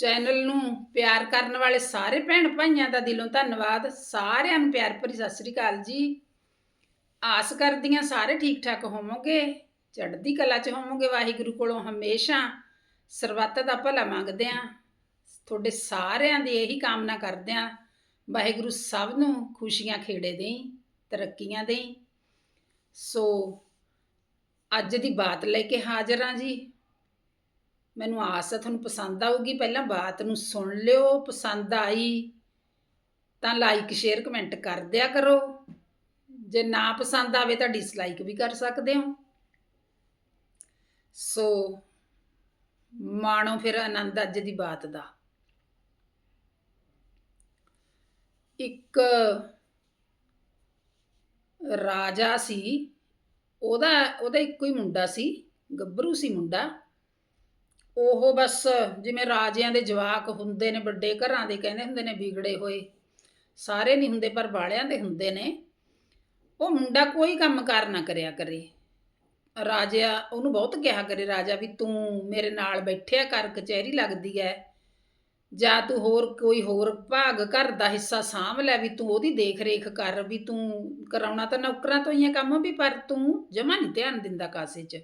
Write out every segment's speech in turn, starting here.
Channel ਨੂੰ ਪਿਆਰ ਕਰਨ ਵਾਲੇ ਸਾਰੇ ਭੈਣ ਭਾਈਆਂ ਦਾ ਦਿਲੋਂ ਧੰਨਵਾਦ। ਸਾਰਿਆਂ ਨੂੰ ਪਿਆਰ ਭਰੀ ਸਤਿ ਸ੍ਰੀ ਅਕਾਲ ਜੀ। ਆਸ ਕਰਦੀਆਂ ਸਾਰੇ ਠੀਕ ਠਾਕ ਹੋਵੋਗੇ, ਚੜ੍ਹਦੀ ਕਲਾ 'ਚ ਹੋਵੋਗੇ, ਵਾਹਿਗੁਰੂ ਕੋਲੋਂ ਹਮੇਸ਼ਾ ਸਰਬੱਤ ਦਾ ਭਲਾ ਮੰਗਦੇ ਆਂ ਤੁਹਾਡੇ ਸਾਰਿਆਂ ਦੀ ਇਹੀ ਕਾਮਨਾ ਕਰਦੇ ਆਂ ਵਾਹਿਗੁਰੂ ਸਭ ਨੂੰ ਖੁਸ਼ੀਆਂ ਖੇੜੇ ਦੇਈ, ਤਰੱਕੀਆਂ ਦੇਈ। ਸੋ ਅੱਜ ਦੀ ਬਾਤ ਲੈ ਕੇ ਹਾਜ਼ਰ ਹਾਂ ਜੀ। ਮੈਨੂੰ ਆਸ ਹੈ ਤੁਹਾਨੂੰ ਪਸੰਦ ਆਊਗੀ, ਪਹਿਲਾਂ ਬਾਤ ਨੂੰ ਸੁਣ ਲਿਓ, ਪਸੰਦ ਆਈ ਤਾਂ ਲਾਈਕ ਸ਼ੇਅਰ ਕਮੈਂਟ ਕਰ ਦਿਆ ਕਰੋ। ਜੇ ਨਾ ਪਸੰਦ ਆਵੇ ਤਾਂ ਡਿਸਲਾਈਕ ਵੀ ਕਰ ਸਕਦੇ ਹੋ। ਸੋ ਮਾਣੋ ਫਿਰ ਆਨੰਦ ਅੱਜ ਦੀ ਬਾਤ ਦਾ। ਇੱਕ ਰਾਜਾ ਸੀ, ਉਹਦਾ ਉਹਦਾ ਇੱਕੋ ਹੀ ਮੁੰਡਾ ਸੀ, ਗੱਭਰੂ ਸੀ ਮੁੰਡਾ। ਉਹ ਬਸ ਜਿਵੇਂ ਰਾਜਿਆਂ ਦੇ ਜਵਾਕ ਹੁੰਦੇ ਨੇ, ਵੱਡੇ ਘਰਾਂ ਦੇ ਕਹਿੰਦੇ ਹੁੰਦੇ ਨੇ ਵਿਗੜੇ ਹੋਏ। ਸਾਰੇ ਨਹੀਂ ਹੁੰਦੇ, ਪਰ ਬਾਲਿਆਂ ਦੇ ਹੁੰਦੇ ਨੇ। ਉਹ ਮੁੰਡਾ ਕੋਈ ਕੰਮ ਕਾਰ ਨਾ ਕਰਿਆ ਕਰੇ। ਰਾਜਾ ਉਹਨੂੰ ਬਹੁਤ ਕਿਹਾ ਕਰੇ, ਰਾਜਾ ਵੀ ਤੂੰ ਮੇਰੇ ਨਾਲ ਬੈਠਿਆ ਕਰ, ਕਚਹਿਰੀ ਲੱਗਦੀ ਐ। ਜਾਂ ਤੂੰ ਹੋਰ ਕੋਈ ਹੋਰ ਭਾਗ ਘਰ ਦਾ ਹਿੱਸਾ ਸਾਂਭ ਲੈ, ਵੀ ਤੂੰ ਉਹਦੀ ਦੇਖ ਰੇਖ ਕਰ, ਵੀ ਤੂੰ ਕਰਾਉਣਾ ਤਾਂ ਨੌਕਰਾਂ ਤੋਂ ਹੀ ਆ ਕੰਮ, ਵੀ ਪਰ ਤੂੰ ਜਮਾ ਨਹੀਂ ਧਿਆਨ ਦਿੰਦਾ ਕਾਸੇ 'ਚ।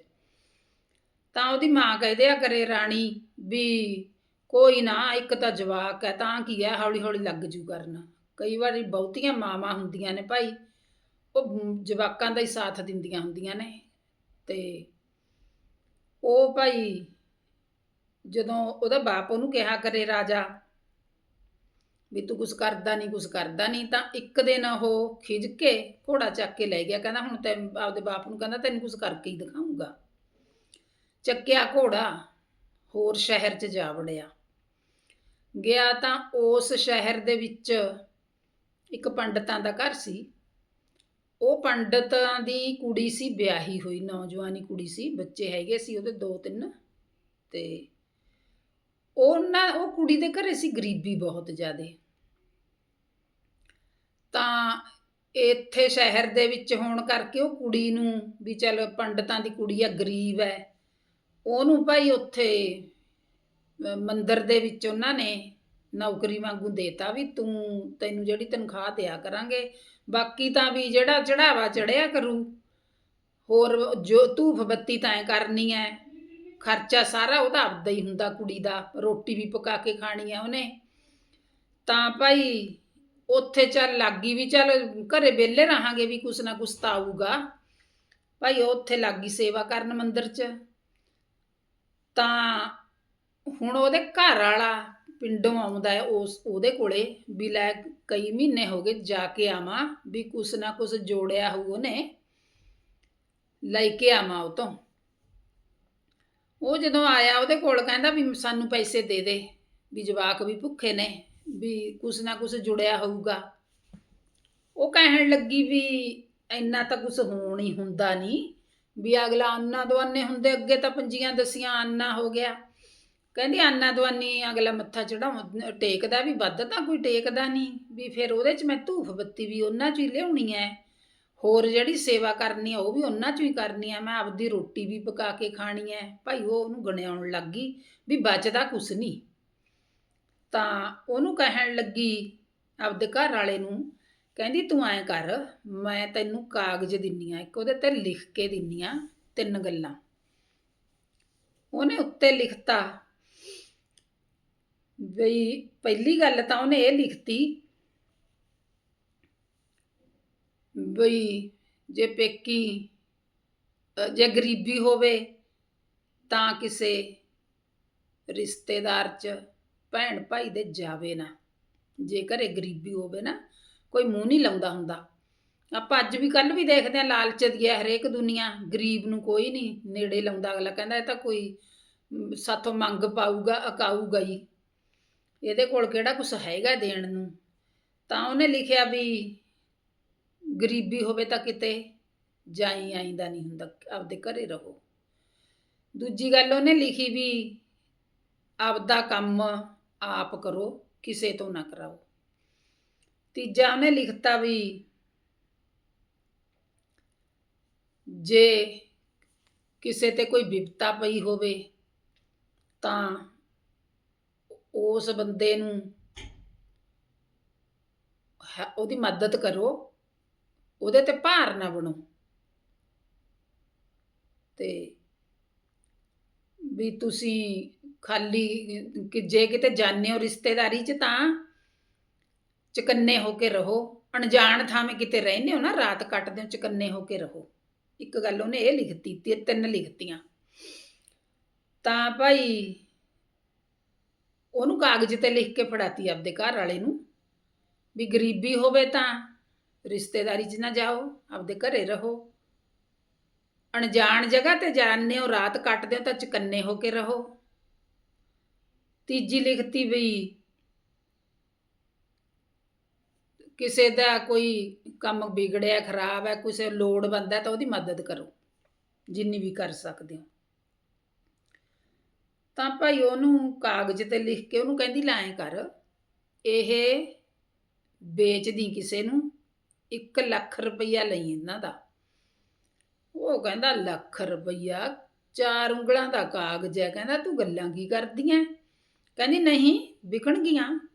ਤਾਂ ਉਹਦੀ ਮਾਂ ਕਹਦੇ ਆ ਕਰੇ ਰਾਣੀ ਵੀ ਕੋਈ ਨਾ, ਇੱਕ ਤਾਂ ਜਵਾਕ ਹੈ, ਤਾਂ ਕੀ ਹੈ, ਹੌਲੀ ਹੌਲੀ ਲੱਗ ਜੂ ਕਰਨਾ। ਕਈ ਵਾਰੀ ਬਹੁਤੀਆਂ ਮਾਵਾਂ ਹੁੰਦੀਆਂ ਨੇ ਭਾਈ, ਉਹ ਜਵਾਕਾਂ ਦਾ ਹੀ ਸਾਥ ਦਿੰਦੀਆਂ ਹੁੰਦੀਆਂ ਨੇ। ਤੇ ਉਹ ਭਾਈ ਜਦੋਂ ਉਹਦਾ ਬਾਪ ਉਹਨੂੰ ਕਿਹਾ ਕਰੇ ਰਾਜਾ ਵੀ ਤੂੰ ਕੁਛ ਕਰਦਾ ਨਹੀਂ ਕੁਛ ਕਰਦਾ ਨਹੀਂ ਤਾਂ ਇੱਕ ਦਿਨ ਉਹ ਖਿਜ ਕੇ ਘੋੜਾ ਚੱਕ ਕੇ ਲੈ ਗਿਆ। ਕਹਿੰਦਾ ਹੁਣ ਤੈਨੂੰ ਆਪਦੇ ਬਾਪ ਨੂੰ ਕਹਿੰਦਾ ਤੈਨੂੰ ਕੁਛ ਕਰਕੇ ਹੀ ਦਿਖਾਉਂਗਾ ਚੱਕਿਆ ਘੋੜਾ, ਹੋਰ ਸ਼ਹਿਰ 'ਚ ਜਾ ਵੜਿਆ। ਗਿਆ ਤਾਂ ਉਸ ਸ਼ਹਿਰ ਦੇ ਵਿੱਚ ਇੱਕ ਪੰਡਤਾਂ ਦਾ ਘਰ ਸੀ। ਉਹ ਪੰਡਤਾਂ ਦੀ ਕੁੜੀ ਸੀ, ਵਿਆਹੀ ਹੋਈ, ਨੌਜਵਾਨੀ ਕੁੜੀ ਸੀ, ਬੱਚੇ ਹੈਗੇ ਸੀ ਉਹਦੇ ਦੋ ਤਿੰਨ ਤੇ ਉਹਨਾਂ, ਉਹ ਕੁੜੀ ਦੇ ਘਰੇ ਸੀ, ਗਰੀਬੀ ਬਹੁਤ ਜ਼ਿਆਦੇ। ਤਾਂ ਇੱਥੇ ਸ਼ਹਿਰ ਦੇ ਵਿੱਚ ਹੋਣ ਕਰਕੇ ਉਹ ਕੁੜੀ ਨੂੰ ਵੀ ਚਲ ਪੰਡਤਾਂ ਦੀ ਕੁੜੀ ਆ, ਗਰੀਬ ਹੈ ਉਹਨੂੰ ਭਾਈ ਉੱਥੇ ਮੰਦਰ ਦੇ ਵਿੱਚ ਉਹਨਾਂ ਨੇ ਨੌਕਰੀ ਵਾਂਗੂ ਦੇਤਾ ਵੀ ਤੂੰ ਤੈਨੂੰ ਜਿਹੜੀ ਤਨਖਾਹ ਦਿਆ ਕਰਾਂਗੇ, ਬਾਕੀ ਤਾਂ ਵੀ ਜਿਹੜਾ ਚੜਾਵਾ ਚੜਿਆ ਕਰੂ। ਹੋਰ ਜੋ ਧੂਫ ਬੱਤੀ ਤਾਂ ਐ ਕਰਨੀ ਐ, ਖਰਚਾ ਸਾਰਾ ਉਹਦਾ ਆਪਦਾ ਹੀ ਹੁੰਦਾ ਕੁੜੀ ਦਾ, ਰੋਟੀ ਵੀ ਪਕਾ ਕੇ ਖਾਣੀ ਐ ਉਹਨੇ। ਤਾਂ ਭਾਈ ਉੱਥੇ ਚੱਲ ਲੱਗੀ ਵੀ ਚੱਲ ਘਰੇ ਵਿਹਲੇ ਰਹਾਂਗੇ ਵੀ ਕੁਛ ਨਾ ਕੁਛ ਤਾਂ ਆਊਗਾ। ਭਾਈ ਉਹ ਉੱਥੇ ਲੱਗੀ ਸੇਵਾ ਕਰਨ ਮੰਦਰ 'ਚ। ਤਾਂ ਹੁਣ ਉਹਦੇ ਘਰ ਵਾਲਾ ਪਿੰਡੋਂ ਆਉਂਦਾ ਹੈ, ਉਸ, ਉਹਦੇ ਕੋਲੇ ਵੀ ਲੈ ਕਈ ਮਹੀਨੇ ਹੋ ਗਏ ਜਾ ਕੇ ਆਵਾਂ, ਵੀ ਕੁਛ ਨਾ ਕੁਛ ਜੋੜਿਆ ਹੋਊ ਉਹਨੇ, ਲੈ ਕੇ ਆਵਾਂ ਉਹ ਤੋਂ। ਉਹ ਜਦੋਂ ਆਇਆ ਉਹਦੇ ਕੋਲ ਕਹਿੰਦਾ ਵੀ ਸਾਨੂੰ ਪੈਸੇ ਦੇ ਦੇ, ਵੀ ਜਵਾਕ ਵੀ ਭੁੱਖੇ ਨੇ, ਵੀ ਕੁਛ ਨਾ ਕੁਛ ਜੁੜਿਆ ਹੋਊਗਾ। ਉਹ ਕਹਿਣ ਲੱਗੀ ਵੀ ਇੰਨਾ ਤਾਂ ਕੁਛ ਹੋਣ ਹੀ ਹੁੰਦਾ ਨਹੀਂ। ਵੀ ਅਗਲਾ ਅੰਨਾ ਦਵਾਨੇ ਹੁੰਦੇ, ਅੱਗੇ ਤਾਂ ਪੰਜੀਆਂ ਦਸੀਆਂ ਆਨਾ ਹੋ ਗਿਆ। ਕਹਿੰਦੀ ਆਨਾ ਦਵਾਨੀ ਅਗਲਾ ਮੱਥਾ ਚੜਾਉ ਟੇਕਦਾ ਵੀ ਵੱਧ ਤਾਂ ਕੋਈ ਟੇਕਦਾ ਨਹੀਂ। ਵੀ ਫਿਰ ਉਹਦੇ 'ਚ ਮੈਂ ਧੂਫ ਬੱਤੀ ਵੀ ਉਹਨਾਂ 'ਚ ਹੀ ਲਿਆਉਣੀ ਹੈ ਹੋਰ ਜਿਹੜੀ ਸੇਵਾ ਕਰਨੀ ਆ, ਉਹ ਵੀ ਉਹਨਾਂ 'ਚ ਹੀ ਕਰਨੀ ਆ। ਮੈਂ ਆਪਦੀ ਰੋਟੀ ਵੀ ਪਕਾ ਕੇ ਖਾਣੀ ਹੈ ਭਾਈ ਉਹ ਉਹਨੂੰ ਗਣਿਆਉਣ ਲੱਗੀ ਵੀ ਬਚਦਾ ਕੁਛ ਨਹੀਂ। ਤਾਂ ਉਹਨੂੰ ਕਹਿਣ ਲੱਗੀ ਆਪਦੇ ਘਰ ਵਾਲੇ ਨੂੰ ਕਹਿੰਦੀ ਤੂੰ ਐਂ ਕਰ, ਮੈਂ ਤੈਨੂੰ ਕਾਗਜ਼ ਦਿੰਨੀ ਆ, ਇੱਕ ਉਹਦੇ ਤੇ ਲਿਖ ਕੇ ਦਿੰਨੀ ਆ ਤਿੰਨ ਗੱਲਾਂ। ਉਹਨੇ ਉੱਤੇ ਲਿਖਤਾ ਬਈ ਪਹਿਲੀ ਗੱਲ ਤਾਂ ਉਹਨੇ ਇਹ ਲਿਖਤੀ ਬਈ ਜੇ ਪੇਕੀ, ਜੇ ਗਰੀਬੀ ਹੋਵੇ ਤਾਂ ਕਿਸੇ ਰਿਸ਼ਤੇਦਾਰ ਚ ਭੈਣ ਭਾਈ ਦੇ ਜਾਵੇ ਨਾ। ਜੇ ਘਰੇ ਗਰੀਬੀ ਹੋਵੇ ਨਾ ਕੋਈ ਮੂੰਹ ਨਹੀਂ ਲਾਉਂਦਾ ਹੁੰਦਾ। ਆਪਾਂ ਅੱਜ ਵੀ ਕੱਲ ਵੀ ਦੇਖਦੇ ਆ ਲਾਲਚ ਦੀ ਹੈ ਹਰੇਕ ਦੁਨੀਆ ਗਰੀਬ ਨੂੰ ਕੋਈ ਨਹੀਂ ਨੇੜੇ ਲਾਉਂਦਾ ਅਗਲਾ ਕਹਿੰਦਾ ਇਹ ਤਾਂ ਕੋਈ ਮ, ਸਾਥੋਂ ਮੰਗ ਪਾਊਗਾ ਅਕਾਊਗਾ ਹੀ। ਇਹਦੇ ਕੋਲ ਕਿਹੜਾ ਕੁਛ ਹੈਗਾ ਦੇਣ ਨੂੰ? ਤਾਂ ਉਹਨੇ ਲਿਖਿਆ ਵੀ ਗਰੀਬੀ ਹੋਵੇ ਤਾਂ ਕਿਤੇ ਜਾਈ ਆਈਂਦਾ ਨਹੀਂ ਹੁੰਦਾ ਆਪਦੇ ਘਰੇ ਰਹੋ। ਦੂਜੀ ਗੱਲ ਉਹਨੇ ਲਿਖੀ ਵੀ ਆਪਦਾ ਕੰਮ ਆਪ ਕਰੋ ਕਿਸੇ ਤੋਂ ਨਾ ਕਰਾਓ। ਤੀਜਾ ਉਹਨੇ ਲਿਖਤਾ ਵੀ ਜੇ ਕਿਸੇ ਤੇ ਕੋਈ ਵਿਪਤਾ ਪਈ ਹੋਵੇ ਤਾਂ ਉਸ ਬੰਦੇ ਨੂੰ ਹ- ਉਹਦੀ ਮਦਦ ਕਰੋ, ਉਹਦੇ ਤੇ ਭਾਰ ਨਾ ਬਣੋ। ਤੇ ਵੀ ਤੁਸੀਂ ਖਾਲੀ ਕਿ ਜੇ ਕਿਤੇ ਜਾਣੇ ਹੋ ਰਿਸ਼ਤੇਦਾਰੀ 'ਚ ਤਾਂ ਚਕੰਨੇ ਹੋ ਕੇ ਰਹੋ। ਅਣਜਾਣ ਥਾਵੇਂ ਕਿਤੇ ਰਹਿੰਦੇ ਹੋ ਨਾ, ਰਾਤ ਕੱਟਦੇ ਹੋ, ਚਕੰਨੇ ਹੋ ਕੇ ਰਹੋ। ਇੱਕ ਗੱਲ ਉਹਨੇ ਇਹ ਲਿਖਤੀ, ਤੇ ਤਿੰਨ ਲਿਖਤੀਆਂ। ਤਾਂ ਭਾਈ, ਉਹਨੂੰ ਕਾਗਜ਼ ਤੇ ਲਿਖ ਕੇ ਫੜਾਤੀ ਆਪਦੇ ਘਰ ਵਾਲੇ ਨੂੰ। ਵੀ ਗਰੀਬੀ ਹੋਵੇ ਤਾਂ ਰਿਸ਼ਤੇਦਾਰੀ 'ਚ ਨਾ ਜਾਓ, ਆਪਦੇ ਘਰੇ ਰਹੋ। ਅਣਜਾਣ ਜਗ੍ਹਾ ਤੇ ਜਾਂਦੇ ਹੋ, ਰਾਤ ਕੱਟਦੇ ਹੋ ਤਾਂ ਚਕੰਨੇ ਹੋ ਕੇ ਰਹੋ। ਤੀਜੀ ਲਿਖਤੀ ਵੀ ਕਿਸੇ ਦਾ ਕੋਈ ਕੰਮ ਵਿਗੜਿਆ, ਖਰਾਬ ਹੈ, ਕਿਸੇ ਲੋੜਵੰਦ ਹੈ ਤਾਂ ਉਹਦੀ ਮਦਦ ਕਰੋ, ਜਿੰਨੀ ਵੀ ਕਰ ਸਕਦੇ ਹੋ। ਤਾਂ ਭਾਈ ਉਹਨੂੰ ਕਾਗਜ਼ ਤੇ ਲਿਖ ਕੇ ਉਹਨੂੰ ਕਹਿੰਦੀ ਲਾਏ ਕਰ, ਇਹ ਵੇਚਦੀ ਕਿਸੇ ਨੂੰ 1 ਲੱਖ ਰੁਪਈਆ ਲਈ ਇਹਨਾਂ ਦਾ। ਉਹ ਕਹਿੰਦਾ, ਲੱਖ ਰੁਪਈਆ? ਚਾਰ ਉਂਗਲਾਂ ਦਾ ਕਾਗਜ਼ ਹੈ। ਕਹਿੰਦਾ, ਤੂੰ ਗੱਲਾਂ ਕੀ ਕਰਦੀਆਂ ਕਹਿੰਦੀ, ਨਹੀਂ ਵਿਕਣਗੀਆਂ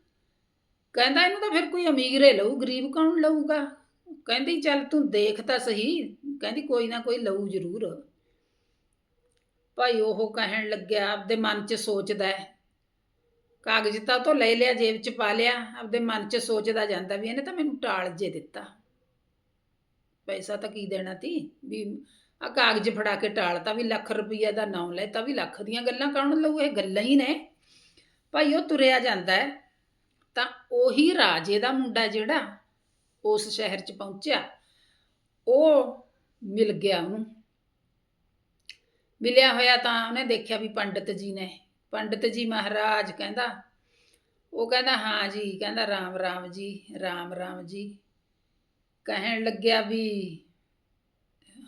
ਕਹਿੰਦਾ ਇਹਨੂੰ ਤਾਂ ਫਿਰ ਕੋਈ ਅਮੀਰ ਹੀ ਲਊ, ਗਰੀਬ ਕੌਣ ਲਊਗਾ? ਕਹਿੰਦੀ ਚੱਲ ਤੂੰ ਦੇਖ ਤਾਂ ਸਹੀ, ਕਹਿੰਦੀ ਕੋਈ ਨਾ ਕੋਈ ਲਊ ਜ਼ਰੂਰ। ਭਾਈ ਉਹ ਕਹਿਣ ਲੱਗਿਆ, ਆਪਦੇ ਮਨ 'ਚ ਸੋਚਦਾ ਹੈ। ਕਾਗਜ਼ ਤਾਂ ਤੋਂ ਲੈ ਲਿਆ, ਜੇਬ 'ਚ ਪਾ ਲਿਆ, ਆਪਦੇ ਮਨ 'ਚ ਸੋਚਦਾ ਜਾਂਦਾ ਵੀ ਇਹਨੇ ਤਾਂ ਮੈਨੂੰ ਟਾਲ ਜੇ ਦਿੱਤਾ। ਪੈਸਾ ਤਾਂ ਕੀ ਦੇਣਾ ਤੀ? ਵੀ ਆ ਕਾਗਜ਼ ਫੜਾ ਕੇ ਟਾਲਤਾ ਵੀ ਲੱਖ ਰੁਪਈਆ ਦਾ ਨਾਮ ਲੈ, ਤਾਂ ਵੀ ਲੱਖ ਦੀਆਂ ਗੱਲਾਂ ਕੌਣ ਲਊ? ਇਹ ਗੱਲਾਂ ਹੀ ਨੇ। ਭਾਈ ਉਹ ਤੁਰਿਆ ਜਾਂਦਾ ਹੈ। ਤਾਂ ਉਹੀ ਰਾਜੇ ਦਾ ਮੁੰਡਾ ਜਿਹੜਾ ਉਸ ਸ਼ਹਿਰ 'ਚ ਪਹੁੰਚਿਆ, ਉਹ ਮਿਲ ਗਿਆ ਉਹਨੂੰ। ਮਿਲਿਆ ਹੋਇਆ ਤਾਂ ਉਹਨੇ ਦੇਖਿਆ ਵੀ ਪੰਡਿਤ ਜੀ ਨੇ। ਪੰਡਿਤ ਜੀ ਮਹਾਰਾਜ ਕਹਿੰਦਾ, ਉਹ ਕਹਿੰਦਾ, ਹਾਂ ਜੀ, ਕਹਿੰਦਾ, ਰਾਮ ਰਾਮ ਜੀ, ਰਾਮ ਰਾਮ ਜੀ। ਕਹਿਣ ਲੱਗਿਆ ਵੀ,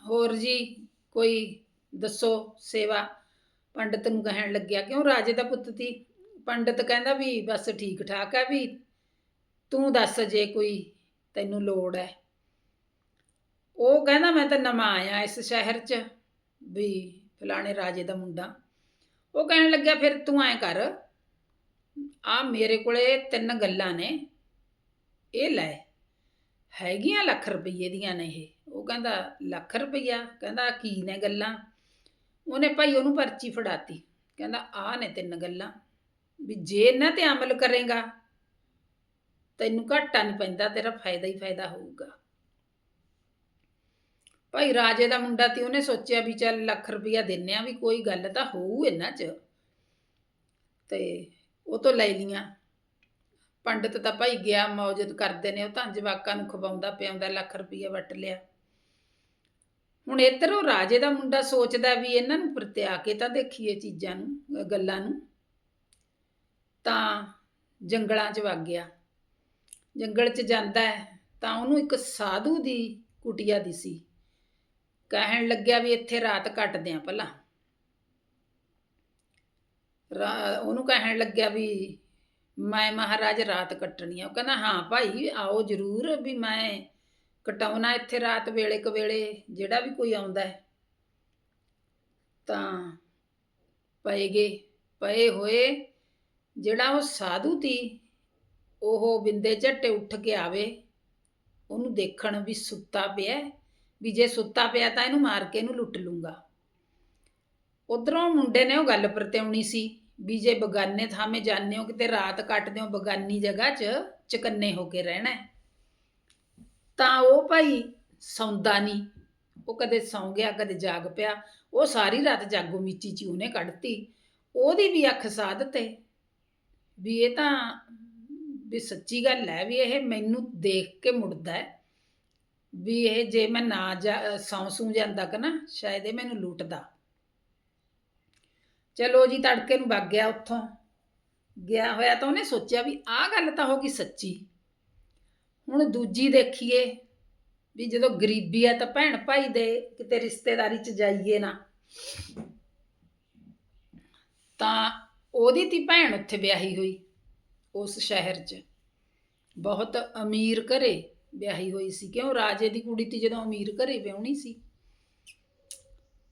ਹੋਰ ਜੀ, ਕੋਈ ਦੱਸੋ ਸੇਵਾ? ਪੰਡਿਤ ਨੂੰ ਕਹਿਣ ਲੱਗਿਆ, ਕਿਉਂ ਰਾਜੇ ਦਾ ਪੁੱਤ ਸੀ? ਪੰਡਤ ਕਹਿੰਦਾ ਵੀ ਬਸ ਠੀਕ ਠਾਕ ਹੈ ਵੀ, ਤੂੰ ਦੱਸ ਜੇ ਕੋਈ ਤੈਨੂੰ ਲੋੜ ਹੈ ਉਹ ਕਹਿੰਦਾ ਮੈਂ ਤਾਂ ਨਵਾਂ ਆਇਆ ਇਸ ਸ਼ਹਿਰ 'ਚ ਵੀ ਫਲਾਣੇ ਰਾਜੇ ਦਾ ਮੁੰਡਾ। ਉਹ ਕਹਿਣ ਲੱਗਿਆ ਫਿਰ ਤੂੰ ਐ ਕਰ ਆ ਮੇਰੇ ਕੋਲੇ ਤਿੰਨ ਗੱਲਾਂ ਨੇ, ਇਹ ਲੈ, ਹੈਗੀਆਂ ਲੱਖ ਰੁਪਏ ਦੀਆਂ ਨੇ ਇਹ। ਉਹ ਕਹਿੰਦਾ ਲੱਖ ਰੁਪਈਆ, ਕਹਿੰਦਾ ਕੀ ਨੇ ਗੱਲਾਂ? ਉਹਨੇ ਭਾਈ ਉਹਨੂੰ ਪਰਚੀ ਫੜਾਤੀ, ਕਹਿੰਦਾ ਆ ਨੇ ਤਿੰਨ ਗੱਲਾਂ। ਵੀ ਜੇ ਇਹਨਾਂ ਤੇ ਅਮਲ ਕਰੇਗਾ, ਤੈਨੂੰ ਘਾਟਾ ਨਹੀਂ ਪੈਂਦਾ, ਤੇਰਾ ਫਾਇਦਾ ਹੀ ਫਾਇਦਾ ਹੋਊਗਾ। ਭਾਈ ਰਾਜੇ ਦਾ ਮੁੰਡਾ ਤੇ ਉਹਨੇ ਸੋਚਿਆ ਵੀ ਚੱਲ ਲੱਖ ਰੁਪਈਆ ਦਿੰਨੇ ਆ ਵੀ ਕੋਈ ਗੱਲ ਤਾਂ ਹੋਊ ਇਹਨਾਂ 'ਚ। ਤੇ ਉਹ ਤੋਂ ਲੈ ਲੀਆਂ ਪੰਡਿਤ ਤਾਂ ਭਾਈ ਗਿਆ ਮੌਜਦ ਕਰਦੇ ਨੇ, ਉਹ ਤਾਂ ਜਵਾਕਾਂ ਨੂੰ ਖਵਾਉਂਦਾ ਪਿਆਉਂਦਾ, ਲੱਖ ਰੁਪਈਆ ਵਟ ਲਿਆ। ਹੁਣ ਇੱਧਰੋਂ ਰਾਜੇ ਦਾ ਮੁੰਡਾ ਸੋਚਦਾ ਵੀ ਇਹਨਾਂ ਨੂੰ ਪ੍ਰਤਿਆ ਕੇ ਤਾਂ ਦੇਖੀਏ ਚੀਜ਼ਾਂ ਨੂੰ ਗੱਲਾਂ ਨੂੰ। ਤਾਂ ਜੰਗਲਾਂ 'ਚ ਵਗ ਗਿਆ। ਜੰਗਲ 'ਚ ਜਾਂਦਾ ਹੈ ਤਾਂ ਉਹਨੂੰ ਇੱਕ ਸਾਧੂ ਦੀ ਕੁਟਿਆ ਦਿਸੀ। ਕਹਿਣ ਲੱਗਿਆ ਵੀ ਇੱਥੇ ਰਾਤ ਕੱਟਦੇ ਆਂ ਭਲਾ ਉਹਨੂੰ ਕਹਿਣ ਲੱਗਿਆ ਵੀ ਮੈਂ ਮਹਾਰਾਜ ਰਾਤ ਕੱਟਣੀ ਆ। ਉਹ ਕਹਿੰਦਾ, ਹਾਂ ਭਾਈ, ਆਓ ਜ਼ਰੂਰ ਵੀ ਮੈਂ ਕਟਾਉਣਾ ਇੱਥੇ ਰਾਤ ਵੇਲੇ ਕਵੇਲੇ ਜਿਹੜਾ ਵੀ ਕੋਈ ਆਉਂਦਾ ਹੈ। ਤਾਂ ਪਏਗੇ ਪਏ ਹੋਏ ਜਿਹੜਾ ਉਹ ਸਾਧੂ ਤੀ ਉਹ ਬਿੰਦੇ ਝੱਟੇ ਉੱਠ ਕੇ ਆਵੇ, ਉਹਨੂੰ ਦੇਖਣ ਵੀ ਸੁੱਤਾ ਪਿਆ ਵੀ ਜੇ ਸੁੱਤਾ ਪਿਆ ਤਾਂ ਇਹਨੂੰ ਮਾਰ ਕੇ ਇਹਨੂੰ ਲੁੱਟ ਲੂੰਗਾ। ਉਧਰੋਂ ਮੁੰਡੇ ਨੇ ਉਹ ਗੱਲ ਪ੍ਰਤਿਆਉਣੀ ਸੀ, ਵੀ ਜੇ ਬਗਾਨੇ ਥਾਵੇਂ ਜਾਂਦੇ ਹੋ, ਕਿਤੇ ਰਾਤ ਕੱਟਦੇ ਹੋ ਬਗਾਨੀ ਜਗ੍ਹਾ 'ਚ, ਚਕੰਨੇ ਹੋ ਕੇ ਰਹਿਣਾ ਤਾਂ ਉਹ ਭਾਈ ਸੌਂਦਾ ਨਹੀਂ, ਉਹ ਕਦੇ ਸੌਂ ਗਿਆ, ਕਦੇ ਜਾਗ ਪਿਆ, ਉਹ ਸਾਰੀ ਰਾਤ ਜਾਗੋ ਮੀਚੀ ਚ ਉਹਨੇ ਕੱਢਤੀ। ਉਹਦੀ ਵੀ ਅੱਖ ਸਾਧ ਤੇ ਵੀ ਇਹ ਤਾਂ, ਵੀ ਸੱਚੀ ਗੱਲ ਹੈ ਵੀ ਇਹ ਮੈਨੂੰ ਦੇਖ ਕੇ ਮੁੜਦਾ ਹੈ ਵੀ ਇਹ ਜੇ ਮੈਂ ਨਾ ਜਾ, ਸੌਂ ਸੂ ਜਾਂਦਾ ਕਿ ਨਾ, ਸ਼ਾਇਦ ਇਹ ਮੈਨੂੰ ਲੁੱਟਦਾ। ਚਲੋ ਜੀ, ਤੜਕੇ ਨੂੰ ਵਗ ਗਿਆ ਉੱਥੋਂ। ਗਿਆ ਹੋਇਆ ਤਾਂ ਉਹਨੇ ਸੋਚਿਆ ਵੀ ਆਹ ਗੱਲ ਤਾਂ ਹੋ ਗਈ ਸੱਚੀ। ਹੁਣ ਦੂਜੀ ਦੇਖੀਏ ਵੀ ਜਦੋਂ ਗਰੀਬੀ ਆ ਤਾਂ ਭੈਣ ਭਾਈ ਦੇ ਕਿਤੇ ਰਿਸ਼ਤੇਦਾਰੀ 'ਚ ਜਾਈਏ ਨਾ, ਤਾਂ ਉਹਦੀ ਤੀ ਭੈਣ ਉੱਥੇ ਵਿਆਹੀ ਹੋਈ, ਉਸ ਸ਼ਹਿਰ 'ਚ। ਬਹੁਤ ਅਮੀਰ ਘਰੇ ਵਿਆਹੀ ਹੋਈ ਸੀ, ਕਿਉਂ? ਰਾਜੇ ਦੀ ਕੁੜੀ ਤੀ ਜਦੋਂ ਅਮੀਰ ਘਰੇ ਵਿਆਹਣੀ ਸੀ।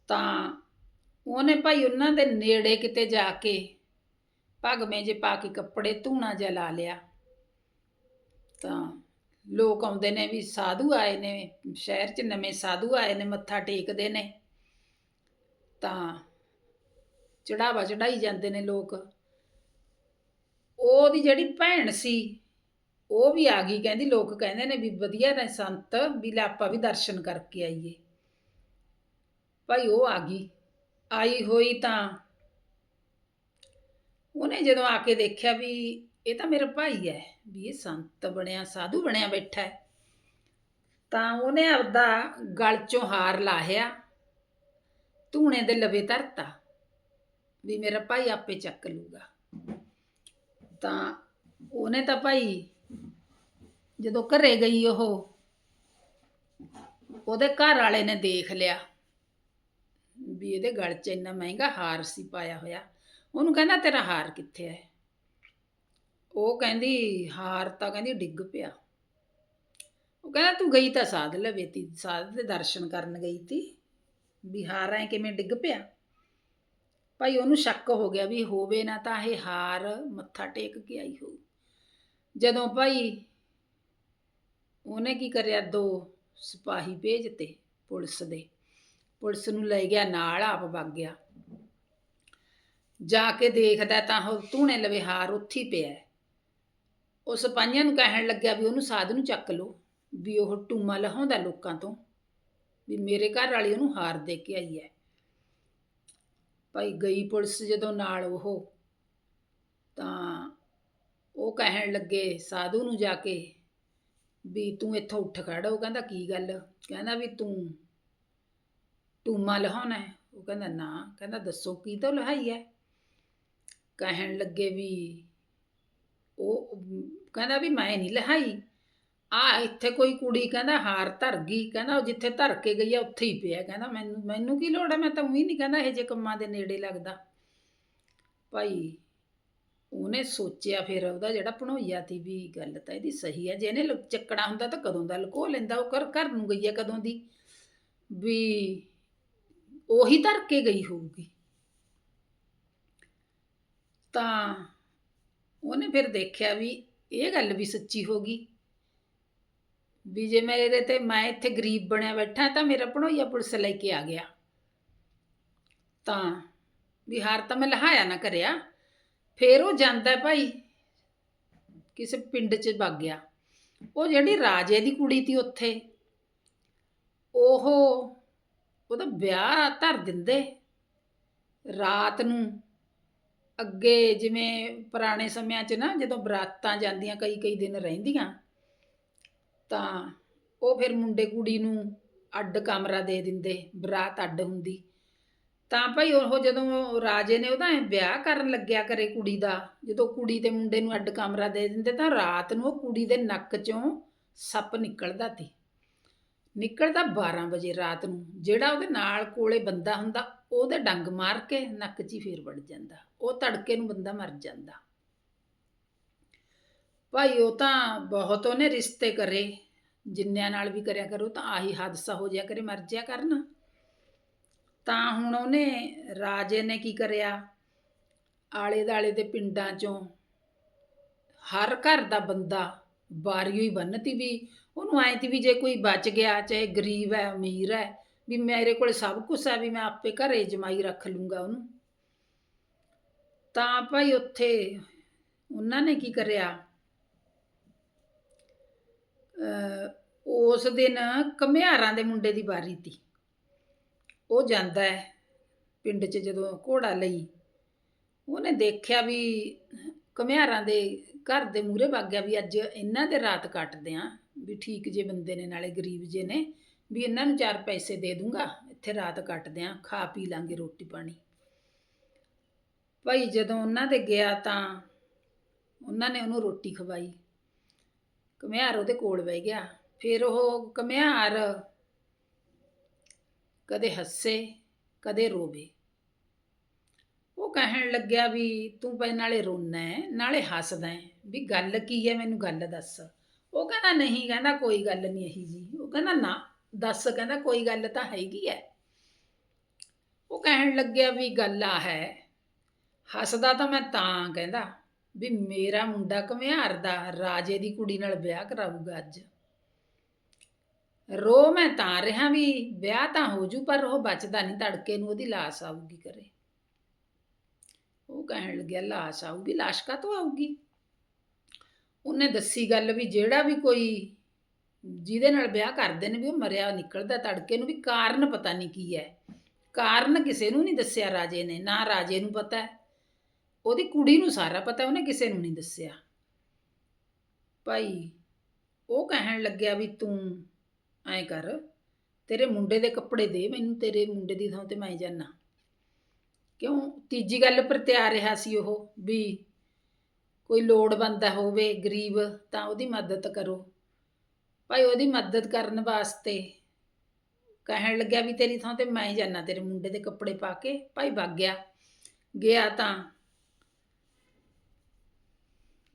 ਤਾਂ ਉਹਨੇ ਭਾਈ ਉਹਨਾਂ ਦੇ ਨੇੜੇ ਕਿਤੇ ਜਾ ਕੇ ਭਗਵੇਂ ਜੇ ਪਾ ਕੇ ਕੱਪੜੇ ਧੂਣਾ ਜਿਹਾ ਲਾ ਲਿਆ। ਤਾਂ ਲੋਕ ਆਉਂਦੇ ਨੇ ਵੀ ਸਾਧੂ ਆਏ ਨੇ, ਸ਼ਹਿਰ 'ਚ ਨਵੇਂ ਸਾਧੂ ਆਏ ਨੇ, ਮੱਥਾ ਟੇਕਦੇ ਨੇ। ਤਾਂ ਚੜਾਵਾ ਚੜਾਈ ਜਾਂਦੇ ਨੇ ਲੋਕ। ਉਹਦੀ ਜਿਹੜੀ ਭੈਣ ਸੀ, ਉਹ ਵੀ ਆ ਗਈ। ਕਹਿੰਦੀ ਲੋਕ ਕਹਿੰਦੇ ਨੇ ਵੀ ਵਧੀਆ ਨੇ ਸੰਤ, ਵੀ ਲੈ ਆਪਾਂ ਵੀ ਦਰਸ਼ਨ ਕਰਕੇ ਆਈਏ। ਭਾਈ ਉਹ ਆ ਗਈ। ਆਈ ਹੋਈ ਤਾਂ ਉਹਨੇ ਜਦੋਂ ਆ ਕੇ ਦੇਖਿਆ ਵੀ ਇਹ ਤਾਂ ਮੇਰਾ ਭਾਈ ਹੈ, ਵੀ ਇਹ ਸੰਤ ਬਣਿਆ, ਸਾਧੂ ਬਣਿਆ ਬੈਠਾ ਹੈ। ਤਾਂ ਉਹਨੇ ਆਪਦਾ ਗਲ ਚੋਂ ਹਾਰ ਲਾਹਿਆ, ਧੂਣੇ ਦੇ ਲਵੇ ਧਰਤਾ। ਵੀ ਮੇਰਾ ਭਾਈ ਆਪੇ ਚੱਕ ਲੂਗਾ। ਤਾਂ ਉਹਨੇ ਤਾਂ ਭਾਈ ਜਦੋਂ ਘਰੇ ਗਈ ਉਹ, ਉਹਦੇ ਘਰ ਵਾਲੇ ਨੇ ਦੇਖ ਲਿਆ ਵੀ ਇਹਦੇ ਗਲ 'ਚ ਇੰਨਾ ਮਹਿੰਗਾ ਹਾਰ ਸੀ ਪਾਇਆ ਹੋਇਆ। ਉਹਨੂੰ ਕਹਿੰਦਾ, ਤੇਰਾ ਹਾਰ ਕਿੱਥੇ ਹੈ? ਉਹ ਕਹਿੰਦੀ, ਹਾਰ ਤਾਂ ਕਹਿੰਦੀ ਡਿੱਗ ਪਿਆ। ਉਹ ਕਹਿੰਦਾ, ਤੂੰ ਗਈ ਤਾਂ ਸਾਧ ਲਵੇ ਤੀ ਸਾਧ ਦੇ ਦਰਸ਼ਨ ਕਰਨ ਗਈ ਤੀ ਵੀ ਹਾਰ ਐ ਕਿਵੇਂ ਡਿੱਗ ਪਿਆ? ਭਾਈ ਉਹਨੂੰ ਸ਼ੱਕ ਹੋ ਗਿਆ ਵੀ ਹੋਵੇ ਨਾ ਤਾਂ ਇਹ ਹਾਰ ਮੱਥਾ ਟੇਕ ਕੇ ਆਈ ਹੋਊ। ਜਦੋਂ ਭਾਈ ਉਹਨੇ ਕੀ ਕਰਿਆ ਦੋ ਸਿਪਾਹੀ ਭੇਜਤੇ ਪੁਲਿਸ ਦੇ। ਪੁਲਿਸ ਨੂੰ ਲੈ ਗਿਆ, ਨਾਲ ਆਪ ਵਗ ਗਿਆ। ਜਾ ਕੇ ਦੇਖਦਾ ਤਾਂ ਉਹ ਧੂਣੇ ਲਵੇ ਹਾਰ ਉੱਥੇ ਪਿਆ। ਉਹ ਸਿਪਾਹੀਆਂ ਨੂੰ ਕਹਿਣ ਲੱਗਿਆ ਵੀ ਉਹਨੂੰ ਸਾਧ ਨੂੰ ਚੱਕ ਲਓ, ਵੀ ਉਹ ਟੂਮਾ ਲਹਾਉਂਦਾ ਲੋਕਾਂ ਤੋਂ, ਵੀ ਮੇਰੇ ਘਰ ਵਾਲੀ ਉਹਨੂੰ ਹਾਰ ਦੇ ਕੇ ਆਈ ਹੈ। ਭਾਈ ਗਈ ਪੁਲਿਸ ਜਦੋਂ ਨਾਲ ਉਹ, ਤਾਂ ਉਹ ਕਹਿਣ ਲੱਗੇ ਸਾਧੂ ਨੂੰ ਜਾ ਕੇ ਵੀ ਤੂੰ ਇੱਥੋਂ ਉੱਠ ਖੜ। ਉਹ ਕਹਿੰਦਾ, ਕੀ ਗੱਲ? ਕਹਿੰਦਾ ਵੀ ਤੂੰ ਟੂਮਾ ਲਹਾਉਣਾ ਹੈ। ਉਹ ਕਹਿੰਦਾ, ਨਾ। ਕਹਿੰਦਾ, ਦੱਸੋ ਕੀ ਤੋਂ ਲਹਾਈ ਹੈ? ਕਹਿਣ ਲੱਗੇ ਵੀ ਉਹ, ਕਹਿੰਦਾ ਵੀ ਮੈਂ ਨਹੀਂ ਲਹਾਈ ਆ ਇੱਥੇ ਕੋਈ ਕੁੜੀ ਕਹਿੰਦਾ ਹਾਰ ਧਰ ਗਈ, ਕਹਿੰਦਾ ਉਹ ਜਿੱਥੇ ਧਰ ਕੇ ਗਈ ਆ ਉੱਥੇ ਹੀ ਪਿਆ, ਕਹਿੰਦਾ ਮੈਨੂੰ ਮੈਨੂੰ ਕੀ ਲੋੜ ਹੈ ਮੈਂ ਤਾਂ ਉਹੀ ਨਹੀਂ ਕਹਿੰਦਾ ਇਹ ਜੇ ਕੰਮਾਂ ਦੇ ਨੇੜੇ ਲੱਗਦਾ। ਭਾਈ ਉਹਨੇ ਸੋਚਿਆ ਫਿਰ ਉਹਦਾ ਜਿਹੜਾ ਭਣੋਈਆ ਸੀ ਵੀ ਗੱਲ ਤਾਂ ਇਹਦੀ ਸਹੀ ਹੈ ਜੇ ਇਹਨੇ ਚੱਕਣਾ ਹੁੰਦਾ ਤਾਂ ਕਦੋਂ ਦਾ ਲੁਕੋ ਲੈਂਦਾ, ਉਹ ਘਰ ਘਰ ਨੂੰ ਗਈ ਹੈ ਕਦੋਂ ਦੀ, ਵੀ ਉਹੀ ਧਰ ਕੇ ਗਈ ਹੋਊਗੀ। ਤਾਂ ਉਹਨੇ ਫਿਰ ਦੇਖਿਆ ਵੀ ਇਹ ਗੱਲ ਵੀ ਸੱਚੀ ਹੋ ਗਈ। ਵੀ ਜੇ ਮੇਰੇ ਤੇ, ਮੈਂ ਇੱਥੇ ਗਰੀਬ ਬਣਿਆ ਬੈਠਾ, ਤਾਂ ਮੇਰਾ ਭਣੋਈਆ ਪੁਲਿਸ ਲੈ ਕੇ ਆ ਗਿਆ। ਤਾਂ ਵੀ ਹਾਰ ਤਾਂ ਮੈਂ ਲਹਾਇਆ ਨਾ ਕਰਿਆ। ਫਿਰ ਉਹ ਜਾਂਦਾ ਭਾਈ, ਕਿਸੇ ਪਿੰਡ 'ਚ ਵਗ ਗਿਆ। ਉਹ ਜਿਹੜੀ ਰਾਜੇ ਦੀ ਕੁੜੀ ਤੀ ਉੱਥੇ, ਉਹ, ਉਹਦਾ ਵਿਆਹ ਧਰ ਦਿੰਦੇ। ਰਾਤ ਨੂੰ ਅੱਗੇ ਜਿਵੇਂ ਪੁਰਾਣੇ ਸਮਿਆਂ 'ਚ ਨਾ, ਜਦੋਂ ਬਰਾਤਾਂ ਜਾਂਦੀਆਂ ਕਈ ਕਈ ਦਿਨ ਰਹਿੰਦੀਆਂ ਤਾਂ ਉਹ ਫਿਰ ਮੁੰਡੇ ਕੁੜੀ ਨੂੰ ਅੱਡ ਕਮਰਾ ਦੇ ਦਿੰਦੇ, ਬਰਾਤ ਅੱਡ ਹੁੰਦੀ। ਤਾਂ ਭਾਈ ਉਹ ਜਦੋਂ ਰਾਜੇ ਨੇ ਉਹਦਾ ਐਂ ਵਿਆਹ ਕਰਨ ਲੱਗਿਆ ਕਰੇ ਕੁੜੀ ਦਾ, ਜਦੋਂ ਕੁੜੀ ਤੇ ਮੁੰਡੇ ਨੂੰ ਅੱਡ ਕਮਰਾ ਦੇ ਦਿੰਦੇ ਤਾਂ ਰਾਤ ਨੂੰ ਉਹ ਕੁੜੀ ਦੇ ਨੱਕ 'ਚੋਂ ਸੱਪ ਨਿਕਲਦਾ ਤੀ ਨਿਕਲਦਾ 12 ਵਜੇ ਰਾਤ ਨੂੰ, ਜਿਹੜਾ ਉਹਦੇ ਨਾਲ ਕੋਲੇ ਬੰਦਾ ਹੁੰਦਾ, ਉਹਦੇ ਡੰਗ ਮਾਰ ਕੇ ਨੱਕ 'ਚ ਹੀ ਫੇਰ ਵੜ ਜਾਂਦਾ। ਉਹ ਤੜਕੇ ਨੂੰ ਬੰਦਾ ਮਰ ਜਾਂਦਾ। ਭਾਈ, ਉਹ ਤਾਂ ਬਹੁਤ ਉਹਨੇ ਰਿਸ਼ਤੇ ਕਰੇ। ਜਿੰਨਿਆਂ ਨਾਲ ਵੀ ਕਰਿਆ ਕਰੋ, ਤਾਂ ਆਹੀ ਹਾਦਸਾ ਹੋ ਜਾਇਆ ਕਰੇ, ਮਰ ਜਿਆ ਕਰਨ। ਤਾਂ ਹੁਣ ਉਹਨੇ, ਰਾਜੇ ਨੇ ਕੀ ਕਰਿਆ? ਆਲੇ ਦਾਲੇ ਦੇ ਪਿੰਡਾਂ ਚੋਂ ਹਰ ਘਰ ਦਾ ਬੰਦਾ ਬਾਰੀਓ ਹੀ ਬੰਨਤੀ ਵੀ। ਉਹਨੂੰ ਐਂ ਤੀ ਵੀ ਜੇ ਕੋਈ ਬਚ ਗਿਆ, ਚਾਹੇ ਗਰੀਬ ਹੈ, ਅਮੀਰ ਹੈ, ਵੀ ਮੇਰੇ ਕੋਲ ਸਭ ਕੁਝ ਹੈ, ਵੀ ਮੈਂ ਆਪੇ ਘਰੇ ਜਮਾਈ ਰੱਖ ਲੂੰਗਾ ਉਹਨੂੰ। ਤਾਂ ਭਾਈ, ਉੱਥੇ ਉਹਨਾਂ ਨੇ ਕੀ ਕਰਿਆ? ਉਸ ਦਿਨ ਕਮਿਆਰਾਂ ਦੇ ਮੁੰਡੇ ਦੀ ਵਾਰੀ ਤੀ ਉਹ ਜਾਂਦਾ ਹੈ ਪਿੰਡ 'ਚ ਜਦੋਂ ਘੋੜਾ ਲਈ। ਉਹਨੇ ਦੇਖਿਆ ਵੀ ਕਮਿਆਰਾਂ ਦੇ ਘਰ ਦੇ ਮੂਹਰੇ ਵਗ ਗਿਆ ਵੀ ਅੱਜ ਇਹਨਾਂ ਦੇ ਰਾਤ ਕੱਟਦੇ ਆਂ, ਵੀ ਠੀਕ ਜੇ ਬੰਦੇ ਨੇ, ਨਾਲੇ ਗਰੀਬ ਜੇ ਨੇ, ਵੀ ਇਹਨਾਂ ਨੂੰ ਚਾਰ ਪੈਸੇ ਦੇ ਦੂੰਗਾ, ਇੱਥੇ ਰਾਤ ਕੱਟਦੇ ਆਂ, ਖਾ ਪੀ ਲਾਂਗੇ ਰੋਟੀ ਪਾਣੀ। ਭਾਈ ਜਦੋਂ ਉਹਨਾਂ ਦੇ ਗਿਆ ਤਾਂ ਉਹਨਾਂ ਨੇ ਉਹਨੂੰ ਰੋਟੀ ਖਵਾਈ। ਕਮਿਆਰ ਉਹਦੇ ਕੋਲ ਬਹਿ ਗਿਆ। ਫਿਰ ਉਹ ਕਮਿਆਰ ਕਦੇ ਹੱਸੇ, ਕਦੇ ਰੋਵੇ। ਉਹ ਕਹਿਣ ਲੱਗਿਆ ਵੀ ਤੂੰ ਪੈ ਨਾਲੇ ਰੋਣਾ ਹੈ, ਨਾਲੇ ਹੱਸਦਾ ਹੈ। ਵੀ ਗੱਲ ਕੀ ਹੈ, ਮੈਨੂੰ ਗੱਲ ਦੱਸ। ਉਹ ਕਹਿੰਦਾ, ਨਹੀਂ, ਕਹਿੰਦਾ ਕੋਈ ਗੱਲ ਨਹੀਂ ਇਹੀ ਜੀ। ਉਹ ਕਹਿੰਦਾ, ਨਾ, ਦੱਸ। ਕਹਿੰਦਾ, ਕੋਈ ਗੱਲ ਤਾਂ ਹੈਗੀ ਹੈ। ਉਹ ਕਹਿਣ ਲੱਗਿਆ ਵੀ ਗੱਲ ਆ ਹੈ। ਹੱਸਦਾ ਤਾਂ ਮੈਂ ਤਾਂ ਕਹਿੰਦਾ। ਵੀ ਮੇਰਾ ਮੁੰਡਾ ਘੁਮਿਆਰ ਦਾ ਰਾਜੇ ਦੀ ਕੁੜੀ ਨਾਲ ਵਿਆਹ ਕਰਾਊਗਾ ਅੱਜ। ਰੋ ਮੈਂ ਤਾਂ ਰਿਹਾ ਵੀ ਵਿਆਹ ਤਾਂ ਹੋ ਜੂ, ਪਰ ਉਹ ਬਚਦਾ ਨਹੀਂ, ਤੜਕੇ ਨੂੰ ਉਹਦੀ ਲਾਸ਼ ਆਊਗੀ ਕਰੇ ਉਹ ਕਹਿਣ ਲੱਗਿਆ, ਲਾਸ਼ ਆਊਗੀ, ਲਾਸ਼ ਕਾ ਤੋਂ ਆਊਗੀ? ਉਹਨੇ ਦੱਸੀ ਗੱਲ ਵੀ ਜਿਹੜਾ ਵੀ ਕੋਈ ਜਿਹਦੇ ਨਾਲ ਵਿਆਹ ਕਰਦੇ ਨੇ ਵੀ ਉਹ ਮਰਿਆ ਨਿਕਲਦਾ ਤੜਕੇ ਨੂੰ ਵੀ ਕਾਰਨ ਪਤਾ ਨਹੀਂ ਕੀ ਹੈ। ਕਾਰਨ ਕਿਸੇ ਨੂੰ ਨਹੀਂ ਦੱਸਿਆ ਰਾਜੇ ਨੇ, ਨਾ ਰਾਜੇ ਨੂੰ ਪਤਾ ਹੈ। ਉਹਦੀ ਕੁੜੀ ਨੂੰ ਸਾਰਾ ਪਤਾ, ਉਹਨੇ ਕਿਸੇ ਨੂੰ ਨਹੀਂ ਦੱਸਿਆ। ਭਾਈ, ਉਹ ਕਹਿਣ ਲੱਗਿਆ ਵੀ ਤੂੰ ਐਂ ਕਰ, ਤੇਰੇ ਮੁੰਡੇ ਦੇ ਕੱਪੜੇ ਦੇ, ਮੈਨੂੰ ਤੇਰੇ ਮੁੰਡੇ ਦੀ ਥਾਂ ਤੇ ਮੈਂ ਜਾਣਾ ਕਿਉਂ? ਤੀਜੀ ਗੱਲ ਪਰ ਤਿਆਰ ਰਿਹਾ ਸੀ ਉਹ ਵੀ ਕੋਈ ਲੋੜਵੰਦ ਹੋਵੇ, ਗਰੀਬ, ਤਾਂ ਉਹਦੀ ਮਦਦ ਕਰੋ। ਭਾਈ, ਉਹਦੀ ਮਦਦ ਕਰਨ ਵਾਸਤੇ ਕਹਿਣ ਲੱਗਿਆ ਵੀ ਤੇਰੀ ਥਾਂ ਤੇ ਮੈਂ ਜਾਣਾ ਤੇਰੇ ਮੁੰਡੇ ਦੇ ਕੱਪੜੇ ਪਾ ਕੇ। ਭਾਈ ਵਗ ਗਿਆ। ਗਿਆ ਤਾਂ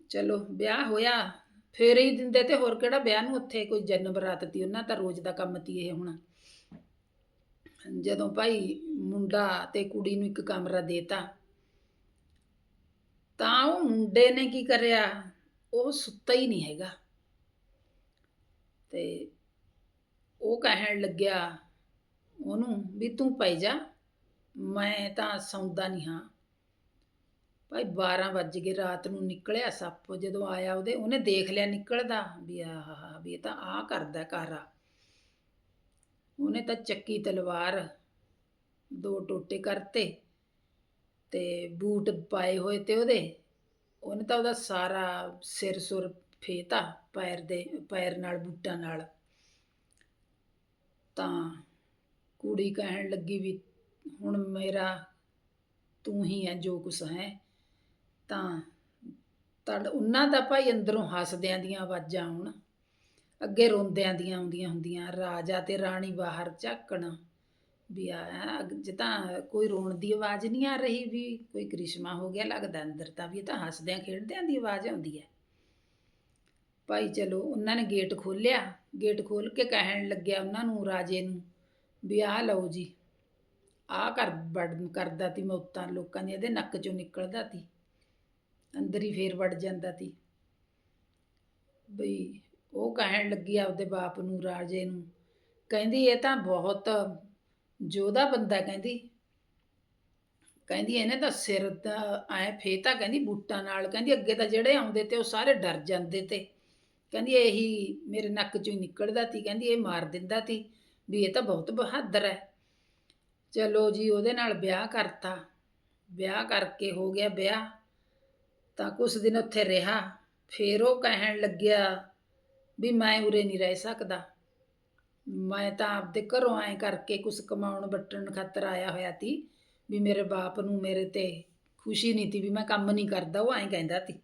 ਚਲੋ, ਵਿਆਹ ਹੋਇਆ, ਫੇਰ ਹੀ ਦਿੰਦੇ ਤੇ ਹੋਰ ਕਿਹੜਾ ਵਿਆਹ ਨੂੰ ਉੱਥੇ ਕੋਈ ਜਨਮ ਬਰਾਤ ਦੀ ਉਹਨਾਂ ਤਾਂ ਰੋਜ਼ ਦਾ ਕੰਮ ਤੀ ਇਹ ਹੁਣ। ਜਦੋਂ ਭਾਈ ਮੁੰਡਾ ਤੇ ਕੁੜੀ ਨੂੰ ਇੱਕ ਕਮਰਾ ਦੇਤਾ, ਤਾਂ ਉਹ ਮੁੰਡੇ ਨੇ ਕੀ ਕਰਿਆ? ਉਹ ਸੁੱਤਾ ਹੀ ਨਹੀਂ ਹੈਗਾ। ਤੇ ਉਹ ਕਹਿਣ ਲੱਗਿਆ ਉਹਨੂੰ ਵੀ ਤੂੰ ਪੈ ਜਾ, ਮੈਂ ਤਾਂ ਸੌਂਦਾ ਨਹੀਂ ਹਾਂ। ਭਾਈ 12 ਵੱਜ ਗਏ, ਰਾਤ ਨੂੰ ਨਿਕਲਿਆ ਸੱਪ ਜਦੋਂ ਆਇਆ ਉਹਦੇ, ਉਹਨੇ ਦੇਖ ਲਿਆ ਨਿਕਲਦਾ ਵੀ ਆਹ, ਵੀ ਇਹ ਤਾਂ ਆ ਕਰਦਾ ਕਾਰਾ ਉਹਨੇ ਤਾਂ ਚੱਕੀ ਤਲਵਾਰ, ਦੋ ਟੋਟੇ ਕਰਤੇ ਤੇ ਬੂਟ ਪਾਏ ਹੋਏ ਤੇ ਉਹਦੇ। ਉਹਨੇ ਤਾਂ ਉਹਦਾ ਸਾਰਾ ਸਿਰ ਸੁਰ ਫੇਤਾ ਪੈਰ ਦੇ, ਪੈਰ ਨਾਲ, ਬੂਟਾਂ ਨਾਲ। ਤਾਂ ਕੁੜੀ ਕਹਿਣ ਲੱਗੀ ਵੀ ਹੁਣ ਮੇਰਾ ਤੂੰ ਹੀ ਹੈ ਜੋ ਕੁਛ ਹੈ। ਤਾਂ ਤੜ ਉਹਨਾਂ ਦਾ ਭਾਈ ਅੰਦਰੋਂ ਹੱਸਦਿਆਂ ਦੀਆਂ ਆਵਾਜ਼ਾਂ ਆਉਣ, ਅੱਗੇ ਰੋਂਦਿਆਂ ਦੀਆਂ ਆਉਂਦੀਆਂ ਹੁੰਦੀਆਂ, ਰਾਜਾ ਤੇ ਰਾਣੀ ਬਾਹਰ ਝਾਕਣ, ਵੀ ਆ ਅੱਜ ਤਾਂ ਕੋਈ ਰੋਣ ਦੀ ਆਵਾਜ਼ ਨਹੀਂ ਆ ਰਹੀ ਵੀ ਕੋਈ ਕ੍ਰਿਸ਼ਮਾ ਹੋ ਗਿਆ ਲੱਗਦਾ ਅੰਦਰ, ਤਾਂ ਵੀ ਇਹ ਤਾਂ ਹੱਸਦਿਆਂ ਖੇਡਦਿਆਂ ਦੀ ਆਵਾਜ਼ ਆਉਂਦੀ ਹੈ। ਭਾਈ ਚਲੋ, ਉਹਨਾਂ ਨੇ ਗੇਟ ਖੋਲ੍ਹਿਆ, ਗੇਟ ਖੋਲ ਕੇ ਕਹਿਣ ਲੱਗਿਆ ਉਹਨਾਂ ਨੂੰ, ਰਾਜੇ ਨੂੰ, ਵੀ ਆਹ ਲਓ ਜੀ, ਆਹ ਕਰ ਕਰਦਾ ਤੀ ਮੌਤਾਂ, ਲੋਕਾਂ ਦੀਆਂ ਇਹਦੇ ਨੱਕ ਚੋਂ ਨਿਕਲਦਾ ਤੀ। ਅੰਦਰ ਹੀ ਫੇਰ ਵੜ ਜਾਂਦਾ ਤੀ ਬਈ ਉਹ ਕਹਿਣ ਲੱਗੀ ਆਪਦੇ ਬਾਪ ਨੂੰ, ਰਾਜੇ ਨੂੰ, ਕਹਿੰਦੀ, ਇਹ ਤਾਂ ਬਹੁਤ ਜੋਧਾ ਬੰਦਾ ਕਹਿੰਦੀ। ਕਹਿੰਦੀ, ਇਹਨੇ ਤਾਂ ਸਿਰ ਦਾ ਐ ਫੇਤਾ ਕਹਿੰਦੀ ਬੂਟਾਂ ਨਾਲ, ਕਹਿੰਦੀ ਅੱਗੇ ਤਾਂ ਜਿਹੜੇ ਆਉਂਦੇ ਤੇ ਉਹ ਸਾਰੇ ਡਰ ਜਾਂਦੇ ਤੇ। ਕਹਿੰਦੀ, ਇਹੀ ਮੇਰੇ ਨੱਕ ਚੋਂ ਹੀ ਨਿਕਲਦਾ ਤੀ ਕਹਿੰਦੀ, ਇਹ ਮਾਰ ਦਿੰਦਾ ਤੀ ਵੀ ਇਹ ਤਾਂ ਬਹੁਤ ਬਹਾਦਰ ਹੈ। ਚਲੋ ਜੀ, ਉਹਦੇ ਨਾਲ ਵਿਆਹ ਕਰਤਾ। ਵਿਆਹ ਕਰਕੇ ਹੋ ਗਿਆ ਵਿਆਹ। ਤਾਂ ਕੁਛ ਦਿਨ ਉੱਥੇ ਰਿਹਾ। ਫਿਰ ਉਹ ਕਹਿਣ ਲੱਗਿਆ ਵੀ ਮੈਂ ਉਰੇ ਨਹੀਂ ਰਹਿ ਸਕਦਾ। ਮੈਂ ਤਾਂ ਆਪਦੇ ਘਰੋਂ ਐ ਕਰਕੇ ਕੁਛ ਕਮਾਉਣ ਬਟਣ ਖਾਤਰ ਆਇਆ ਹੋਇਆ ਤੀ ਵੀ ਮੇਰੇ ਬਾਪ ਨੂੰ ਮੇਰੇ ਤੇ ਖੁਸ਼ੀ ਨਹੀਂ ਤੀ ਵੀ ਮੈਂ ਕੰਮ ਨਹੀਂ ਕਰਦਾ, ਉਹ ਐਂ ਕਹਿੰਦਾ ਤੀ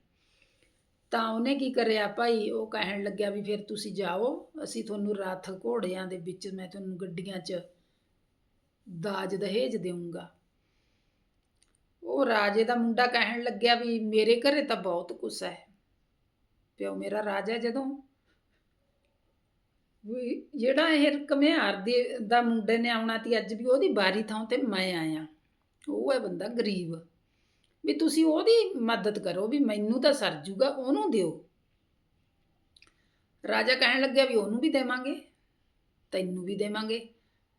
ਤਾਂ ਉਹਨੇ ਕੀ ਕਰਿਆ ਭਾਈ? ਉਹ ਕਹਿਣ ਲੱਗਿਆ ਵੀ ਫਿਰ ਤੁਸੀਂ ਜਾਓ, ਅਸੀਂ ਤੁਹਾਨੂੰ ਰੱਥ ਘੋੜਿਆਂ ਦੇ ਵਿੱਚ ਮੈਂ ਤੁਹਾਨੂੰ ਗੱਡੀਆਂ 'ਚ ਦਾਜ ਦਹੇਜ ਦੇਵਾਂਗਾ ਉਹ ਰਾਜੇ ਦਾ ਮੁੰਡਾ ਕਹਿਣ ਲੱਗਿਆ ਵੀ ਮੇਰੇ ਘਰੇ ਤਾਂ ਬਹੁਤ ਕੁਛ ਹੈ। ਪਿਓ ਮੇਰਾ ਰਾਜਾ ਜਦੋਂ ਵੀ ਜਿਹੜਾ ਇਹ ਘਮਿਆਰ ਦੇ ਦਾ ਮੁੰਡੇ ਨੇ ਆਉਣਾ ਤੀ ਅੱਜ ਵੀ ਉਹਦੀ ਬਾਰੀ ਥਾਂ ਤੇ ਮੈਂ ਆਇਆ। ਉਹ ਹੈ ਬੰਦਾ ਗਰੀਬ। ਵੀ ਤੁਸੀਂ ਉਹਦੀ ਮਦਦ ਕਰੋ ਵੀ ਮੈਨੂੰ ਤਾਂ ਸਰ ਜੂਗਾ, ਉਹਨੂੰ ਦਿਓ। ਰਾਜਾ ਕਹਿਣ ਲੱਗਿਆ ਵੀ ਉਹਨੂੰ ਵੀ ਦੇਵਾਂਗੇ, ਤੈਨੂੰ ਵੀ ਦੇਵਾਂਗੇ।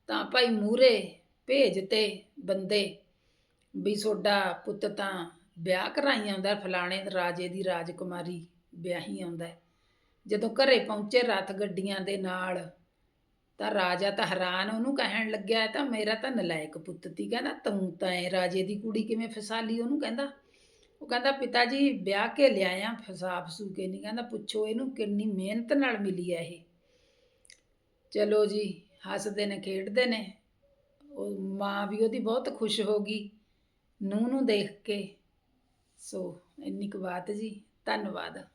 ਤਾਂ ਭਾਈ ਮੂਰੇ ਭੇਜ ਤੇ ਬੰਦੇ ਵੀ ਤੁਹਾਡਾ ਪੁੱਤ ਤਾਂ ਵਿਆਹ ਕਰਾਈ ਆਉਂਦਾ ਫਲਾਣੇ ਰਾਜੇ ਦੀ ਰਾਜਕੁਮਾਰੀ ਵਿਆਹੀ ਆਉਂਦਾ ਜਦੋਂ ਘਰੇ ਪਹੁੰਚੇ ਰਥ ਗੱਡੀਆਂ ਦੇ ਨਾਲ, ਤਾਂ ਰਾਜਾ ਤਾਂ ਹੈਰਾਨ ਉਹਨੂੰ ਕਹਿਣ ਲੱਗਿਆ ਤਾਂ ਮੇਰਾ ਤਾਂ ਨਲਾਇਕ ਪੁੱਤ ਤੀ। ਕਹਿੰਦਾ, ਤੂੰ ਤਾਂ ਐ ਰਾਜੇ ਦੀ ਕੁੜੀ ਕਿਵੇਂ ਫਸਾ ਲਈ? ਉਹਨੂੰ ਕਹਿੰਦਾ, ਉਹ ਕਹਿੰਦਾ, ਪਿਤਾ ਜੀ, ਵਿਆਹ ਕੇ ਲਿਆਇਆ ਫਸਾ ਫਸੂ ਕੇ ਨਹੀਂ ਕਹਿੰਦਾ, ਪੁੱਛੋ ਇਹਨੂੰ ਕਿੰਨੀ ਮਿਹਨਤ ਨਾਲ ਮਿਲੀ ਹੈ ਇਹ। ਚਲੋ ਜੀ, ਹੱਸਦੇ ਨੇ, ਖੇਡਦੇ ਨੇ। ਉਹ ਮਾਂ ਵੀ ਉਹਦੀ ਬਹੁਤ ਖੁਸ਼ ਹੋ ਗਈ। ਨੂੰਹ ਨੂੰ ਦੇਖ ਕੇ। ਸੋ ਇੰਨੀ ਕੁ ਬਾਤ ਜੀ। ਧੰਨਵਾਦ।